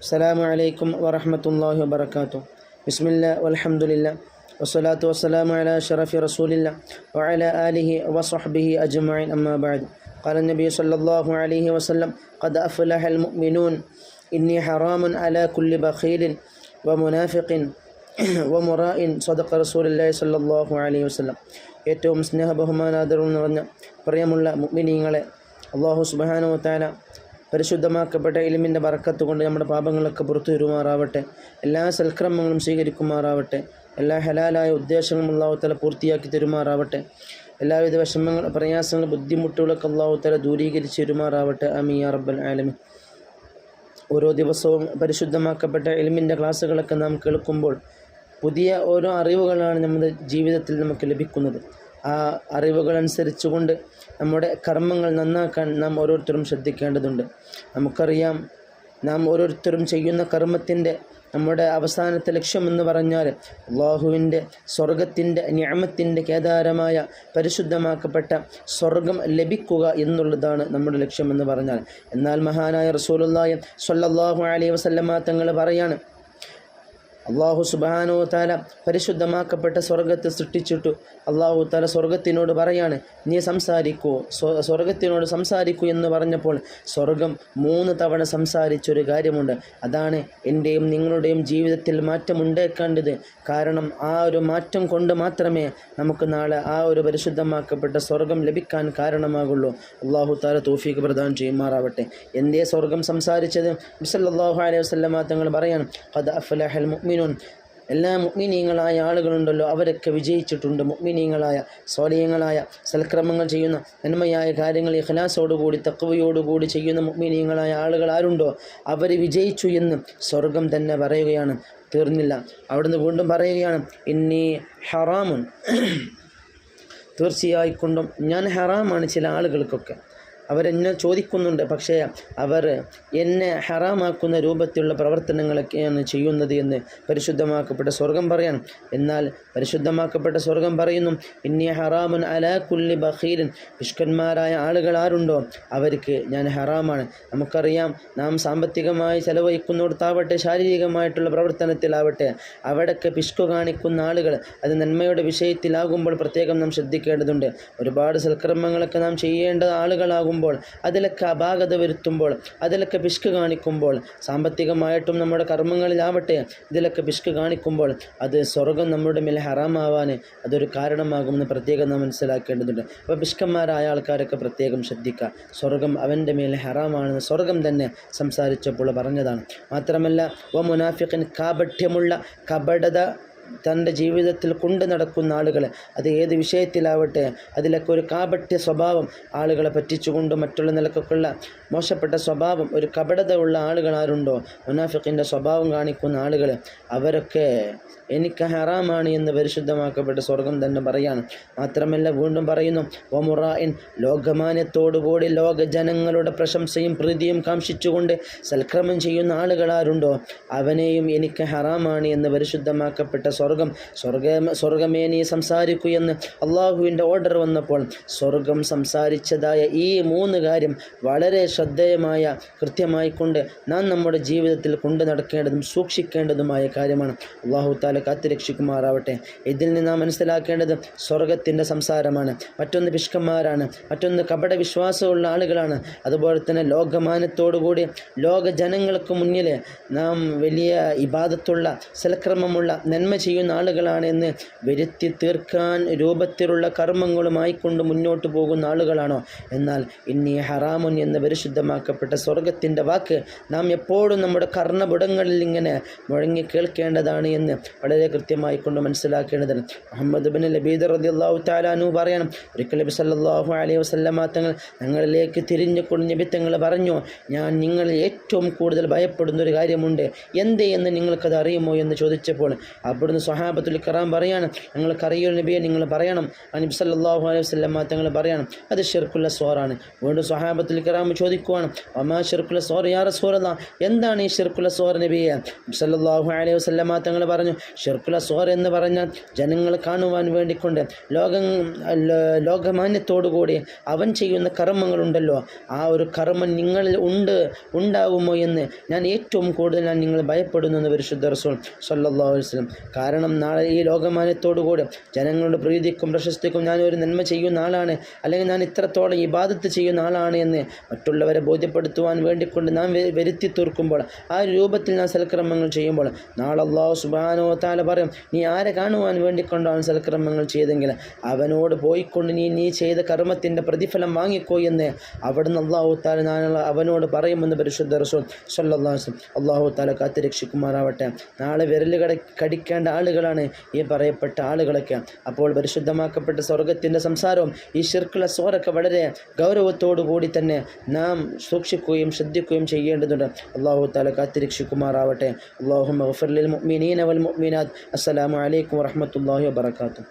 السلام عليكم ورحمة الله وبركاته بسم الله والحمد لله والصلاة والسلام على شرف رسول الله وعلى آله وصحبه أجمعين أما بعد قال النبي صلى الله عليه وسلم قد أفلح المؤمنون إني حرام على كل بخيل ومنافق ومراء صدق رسول الله صلى الله عليه وسلم ഏറ്റവും സ്നേഹബഹുമാനാദരവും നിറഞ്ഞ പ്രിയമുള്ള മുഗ്മിനീങ്ങളെ അള്ളാഹു സുബാനോ താല പരിശുദ്ധമാക്കപ്പെട്ട ഇലിമിന്റെ വറക്കത്ത് കൊണ്ട് നമ്മുടെ പാപങ്ങളൊക്കെ പുറത്തു വരുമാറാവട്ടെ. എല്ലാ സൽക്രമങ്ങളും സ്വീകരിക്കുമാറാവട്ടെ. എല്ലാ ഹലാലായ ഉദ്ദേശങ്ങളും ഉള്ളാവത്തല തല പൂർത്തിയാക്കി തരുമാറാവട്ടെ. എല്ലാവിധ വിഷമങ്ങൾ പ്രയാസങ്ങൾ ബുദ്ധിമുട്ടുകളൊക്കെ ഉള്ളാവത്തല തല ദൂരീകരിച്ച് തരുമാറാവട്ടെ. അമിയ റബ്ബൽ ആലമി ഓരോ ദിവസവും പരിശുദ്ധമാക്കപ്പെട്ട എലിമിന്റെ ക്ലാസ്സുകളൊക്കെ നാം കേൾക്കുമ്പോൾ പുതിയ ഓരോ അറിവുകളാണ് നമ്മുടെ ജീവിതത്തിൽ നമുക്ക് ലഭിക്കുന്നത്. ആ അറിവുകൾ അനുസരിച്ചുകൊണ്ട് നമ്മുടെ കർമ്മങ്ങൾ നന്നാക്കാൻ നാം ഓരോരുത്തരും ശ്രദ്ധിക്കേണ്ടതുണ്ട്. നമുക്കറിയാം നാം ഓരോരുത്തരും ചെയ്യുന്ന കർമ്മത്തിന്റെ നമ്മുടെ അവസാനത്തെ ലക്ഷ്യമെന്ന് പറഞ്ഞാൽ അള്ളാഹുവിന്റെ സ്വർഗത്തിന്റെ ന്യാമത്തിന്റെ കേദാരമായ പരിശുദ്ധമാക്കപ്പെട്ട സ്വർഗം ലഭിക്കുക എന്നുള്ളതാണ് നമ്മുടെ ലക്ഷ്യമെന്ന് പറഞ്ഞാൽ. എന്നാൽ മഹാനായ റസൂലുള്ളാഹി സ്വല്ലല്ലാഹു അലൈഹി വസല്ലമ തങ്ങൾ പറയാണ് അള്ളാഹു സുബാനോ താല പരിശുദ്ധമാക്കപ്പെട്ട സ്വർഗത്തെ സൃഷ്ടിച്ചിട്ടു. അള്ളാഹു താല സ്വർഗത്തിനോട് പറയാണ് നീ സംസാരിക്കൂ. സ്വ- സ്വർഗത്തിനോട് സംസാരിക്കൂ എന്ന് പറഞ്ഞപ്പോൾ സ്വർഗം മൂന്ന് തവണ സംസാരിച്ചൊരു കാര്യമുണ്ട്. അതാണ് എന്റെയും നിങ്ങളുടെയും ജീവിതത്തിൽ മാറ്റമുണ്ടാക്കേണ്ടത്. കാരണം ആ ഒരു മാറ്റം കൊണ്ട് മാത്രമേ നമുക്ക് നാളെ ആ ഒരു പരിശുദ്ധമാക്കപ്പെട്ട സ്വർഗം ലഭിക്കാൻ കാരണമാകുള്ളൂ. അള്ളാഹു താല തോഫീക്ക് പ്രദാനം ചെയ്യുമാറാവട്ടെ. എന്തേ സ്വർഗം സംസാരിച്ചത്? ബിസല്ലാഹു അലൈഹി വസ്ലമാ തങ്ങൾ പറയാൻ ഖദ് അഫ്ലഹൽ മുഅ്മിനൂൻ. എല്ലാ മുഗ്മിനീങ്ങളായ ആളുകളുണ്ടല്ലോ അവരൊക്കെ വിജയിച്ചിട്ടുണ്ട്. മുഗ്മിനീങ്ങളായ സ്വാലീയങ്ങളായ സൽക്രമങ്ങൾ ചെയ്യുന്ന നന്മയായ കാര്യങ്ങൾ ഇഖ്ലാസോടുകൂടി തക്കവയോടുകൂടി ചെയ്യുന്ന മുഗ്മിനീങ്ങളായ ആളുകൾ ആരുണ്ടോ? അവർ വിജയിച്ചു എന്ന് സ്വർഗം തന്നെ പറയുകയാണ്. തീർന്നില്ല. അവിടുന്ന് വീണ്ടും പറയുകയാണ് ഇന്നി ഹറാമുൻ. തീർച്ചയായിക്കൊണ്ടും ഞാൻ ഹറാമാണ് ചില ആളുകൾക്കൊക്കെ. അവരെന്നെ ചോദിക്കുന്നുണ്ട്. പക്ഷേ അവർ എന്നെ ഹറാമാക്കുന്ന രൂപത്തിലുള്ള പ്രവർത്തനങ്ങളൊക്കെയാണ് ചെയ്യുന്നത് എന്ന് പരിശുദ്ധമാക്കപ്പെട്ട സ്വർഗം പറയാൻ എന്നാൽ പരിശുദ്ധമാക്കപ്പെട്ട സ്വർഗം പറയുന്നു ഇന്നി ഹറാമുൻ അലാ കുല്ലി ബഹീരൻ പിഷ്കന്മാരായ ആളുകൾ ആരുണ്ടോ? അവർക്ക് ഞാൻ ഹറാമാണ്. നമുക്കറിയാം നാം സാമ്പത്തികമായി ചെലവഴിക്കുന്നിടത്താവട്ടെ ശാരീരികമായിട്ടുള്ള പ്രവർത്തനത്തിലാവട്ടെ അവിടെയൊക്കെ പിഷ്കു കാണിക്കുന്ന ആളുകൾ അത് നന്മയുടെ വിഷയത്തിലാകുമ്പോൾ പ്രത്യേകം നാം ശ്രദ്ധിക്കേണ്ടതുണ്ട്. ഒരുപാട് സൽക്രമങ്ങളൊക്കെ നാം ചെയ്യേണ്ട ആളുകളാകുമ്പോൾ അതിലൊക്കെ അപാകത വരുത്തുമ്പോൾ അതിലൊക്കെ പിഷ്ക് കാണിക്കുമ്പോൾ സാമ്പത്തികമായിട്ടും നമ്മുടെ കർമ്മങ്ങളിലാവട്ടെ ഇതിലൊക്കെ പിഷ്ക് കാണിക്കുമ്പോൾ അത് സ്വർഗം നമ്മുടെ മേലെ ഹറാമാവാൻ അതൊരു കാരണമാകുമെന്ന് പ്രത്യേകം നാം മനസ്സിലാക്കേണ്ടതുണ്ട്. അപ്പോൾ പിഷ്കന്മാരായ ആൾക്കാരൊക്കെ പ്രത്യേകം ശ്രദ്ധിക്കുക. സ്വർഗം അവന്റെ മേലെ ഹറാമാണെന്ന് സ്വർഗം തന്നെ സംസാരിച്ചപ്പോൾ പറഞ്ഞതാണ്. മാത്രമല്ല ഓ മുനാഫിഖൻ കാപഠ്യമുള്ള കപടത തന്റെ ജീവിതത്തിൽ കൊണ്ടു നടക്കുന്ന ആളുകൾ അത് ഏത് വിഷയത്തിലാവട്ടെ അതിലൊക്കെ ഒരു കാപട്യ സ്വഭാവം ആളുകളെ പറ്റിച്ചുകൊണ്ട് മറ്റുള്ള നിലക്കൊക്കെയുള്ള മോശപ്പെട്ട സ്വഭാവം ഒരു കപടത ഉള്ള ആളുകൾ ആരുണ്ടോ? മുനാഫിഖിന്റെ സ്വഭാവം കാണിക്കുന്ന ആളുകൾ അവരൊക്കെ എനിക്ക് ഹറാമാണ് എന്ന് പരിശുദ്ധമാക്കപ്പെട്ട സ്വർഗം തന്നെ പറയാണ്. മാത്രമല്ല വീണ്ടും പറയുന്നു ഒമുറായിൻ ലോകമാന്യത്തോടുകൂടി ലോക ജനങ്ങളുടെ പ്രശംസയും പ്രീതിയും കാംക്ഷിച്ചുകൊണ്ട് സൽക്രമം ചെയ്യുന്ന ആളുകളാരുണ്ടോ അവനെയും എനിക്ക് ഹറാമാണ് എന്ന് പരിശുദ്ധമാക്കപ്പെട്ട സ്വർഗം സ്വർഗ സ്വർഗമേ നീ സംസാരിക്കൂ എന്ന് അള്ളാഹുവിന്റെ ഓർഡർ വന്നപ്പോൾ സ്വർഗം സംസാരിച്ചതായ ഈ മൂന്ന് കാര്യം വളരെ ശ്രദ്ധേയമായ കൃത്യമായിക്കൊണ്ട് നാം നമ്മുടെ ജീവിതത്തിൽ കൊണ്ടു നടക്കേണ്ടതും സൂക്ഷിക്കേണ്ടതുമായ കാര്യമാണ്. അള്ളാഹു താല കാത്തുരക്ഷിക്കുമാറാവട്ടെ ഇതിൽ നിന്ന് നാം മനസ്സിലാക്കേണ്ടത് സ്വർഗത്തിന്റെ സംസാരമാണ്. മറ്റൊന്ന് പിഷ്കന്മാരാണ് മറ്റൊന്ന് കപട വിശ്വാസമുള്ള ആളുകളാണ്. അതുപോലെ തന്നെ ലോകമാനത്തോടുകൂടി ലോക ജനങ്ങൾക്ക് മുന്നിൽ നാം വലിയ ഇബാദത്തുള്ള സൽക്രമമുള്ള നന്മ ചെയ്യുന്ന ആളുകളാണ് എന്ന് വരുത്തി തീർക്കാൻ രൂപത്തിലുള്ള കർമ്മങ്ങളുമായി കൊണ്ട് മുന്നോട്ട് പോകുന്ന ആളുകളാണോ? എന്നാൽ ഇന്നി ഹറാമുൻ എന്ന് പരിശുദ്ധമാക്കപ്പെട്ട സ്വർഗത്തിന്റെ വാക്ക് നാം എപ്പോഴും നമ്മുടെ കർണപുടങ്ങളിൽ ഇങ്ങനെ മുഴങ്ങി കേൾക്കേണ്ടതാണ് എന്ന് വളരെ കൃത്യമായി കൊണ്ട് മനസ്സിലാക്കേണ്ടതാണ് മുഹമ്മദ് ബിൻ ലബീദ് അള്ളാഹു താലാനു പറയണം ഒരിക്കൽ നബി സല്ലാഹു അലൈഹി വസല്ലമ തങ്ങൾ ഞങ്ങളിലേക്ക് തിരിഞ്ഞുകൊണ്ട് നബി വിത്തങ്ങൾ പറഞ്ഞു ഞാൻ നിങ്ങളിൽ ഏറ്റവും കൂടുതൽ ഭയപ്പെടുന്ന ഒരു കാര്യമുണ്ട്. എന്തേ എന്ന് നിങ്ങൾക്കത് അറിയുമോ? എന്ന് ചോദിച്ചപ്പോൾ അവിടുന്ന് എന്ന് സ്വഹാബത്തുൽ കറാം പറയാണ്. ഞങ്ങൾക്കറിയോ നബിയെ നിങ്ങൾ പറയണം. അനിബ് സല്ലാഹു അലൈഹി വസ്ലം തങ്ങൾ പറയണം അത് ഷിർക്കുള്ള സോറാണ്. വീണ്ടും സ്വഹാബത്തുൽ കറാം ചോദിക്കുവാണ് ഒമാ ഷിർക്കുള്ള സോർ? യാ റസൂലല്ല എന്താണ് ഈ ഷിർക്കുള്ള സോർ നബിയെ? സല്ലാഹു അലൈഹി വസ്ലമ തങ്ങൾ പറഞ്ഞു ഷിർക്കുള്ള സോർ എന്ന് പറഞ്ഞാൽ ജനങ്ങൾ കാണുവാൻ വേണ്ടിക്കൊണ്ട് ലോകം ലോകമാന്യത്തോടുകൂടി അവൻ ചെയ്യുന്ന കർമ്മങ്ങളുണ്ടല്ലോ. ആ ഒരു കർമ്മം നിങ്ങളിൽ ഉണ്ട് ഉണ്ടാവുമോ എന്ന് ഞാൻ ഏറ്റവും കൂടുതൽ ഞാൻ നിങ്ങൾ ഭയപ്പെടുന്നു എന്ന് പരിശുദ്ധ റസൂൾ സല്ലാ വസല്ലം കാരണം നാളെ ഈ ലോകമാന്യത്തോടുകൂടി ജനങ്ങളുടെ പ്രീതിക്കും പ്രശസ്തിക്കും ഞാൻ ഒരു നന്മ ചെയ്യുന്ന ആളാണ്. അല്ലെങ്കിൽ ഞാൻ ഇത്രത്തോളം ഇബാദത്ത് ചെയ്യുന്ന ആളാണ് എന്ന് മറ്റുള്ളവരെ ബോധ്യപ്പെടുത്തുവാൻ വേണ്ടിക്കൊണ്ട് നാം വരുത്തി തീർക്കുമ്പോൾ ആ രൂപത്തിൽ ഞാൻ സൽക്രമങ്ങൾ ചെയ്യുമ്പോൾ നാളെ അള്ളാഹു സുബാനോ താല പറയും നീ ആരെ കാണുവാൻ വേണ്ടിക്കൊണ്ടാണ് സൽക്രമങ്ങൾ ചെയ്തെങ്കിൽ? അവനോട് പോയിക്കൊണ്ട് നീ നീ ചെയ്ത കർമ്മത്തിന്റെ പ്രതിഫലം വാങ്ങിക്കോ എന്ന് അവിടുന്ന് അള്ളാഹു താല ഞാൻ അവനോട് പറയുമെന്ന് പരിശുദ്ധ റസൂൽ സല്ലാസ് അള്ളാഹു താല കാത്തുരക്ഷിക്കുമാറാവട്ടെ. നാളെ വിരൽ കട കടിക്കേണ്ട ആളുകളാണ് ഈ പറയപ്പെട്ട ആളുകളൊക്കെ. അപ്പോൾ പരിശുദ്ധമാക്കപ്പെട്ട സ്വർഗത്തിന്റെ സംസാരവും ഈ ശിർക്കുള്ള സോറൊക്കെ വളരെ ഗൗരവത്തോടു കൂടി തന്നെ നാം സൂക്ഷിക്കുകയും ശ്രദ്ധിക്കുകയും ചെയ്യേണ്ടതുണ്ട്. അള്ളാഹു താല കാത്തിരക്ഷിക്കുമാറാവട്ടെ. അള്ളാഹു മഗ്ഫിർ ലിൽ മുഅ്മിനീന വൽ മുഅ്മിനാത്ത്. അസ്സലാമു അലൈക്കും വറഹ്മത്തുള്ളാഹി വബറകാതുഹു.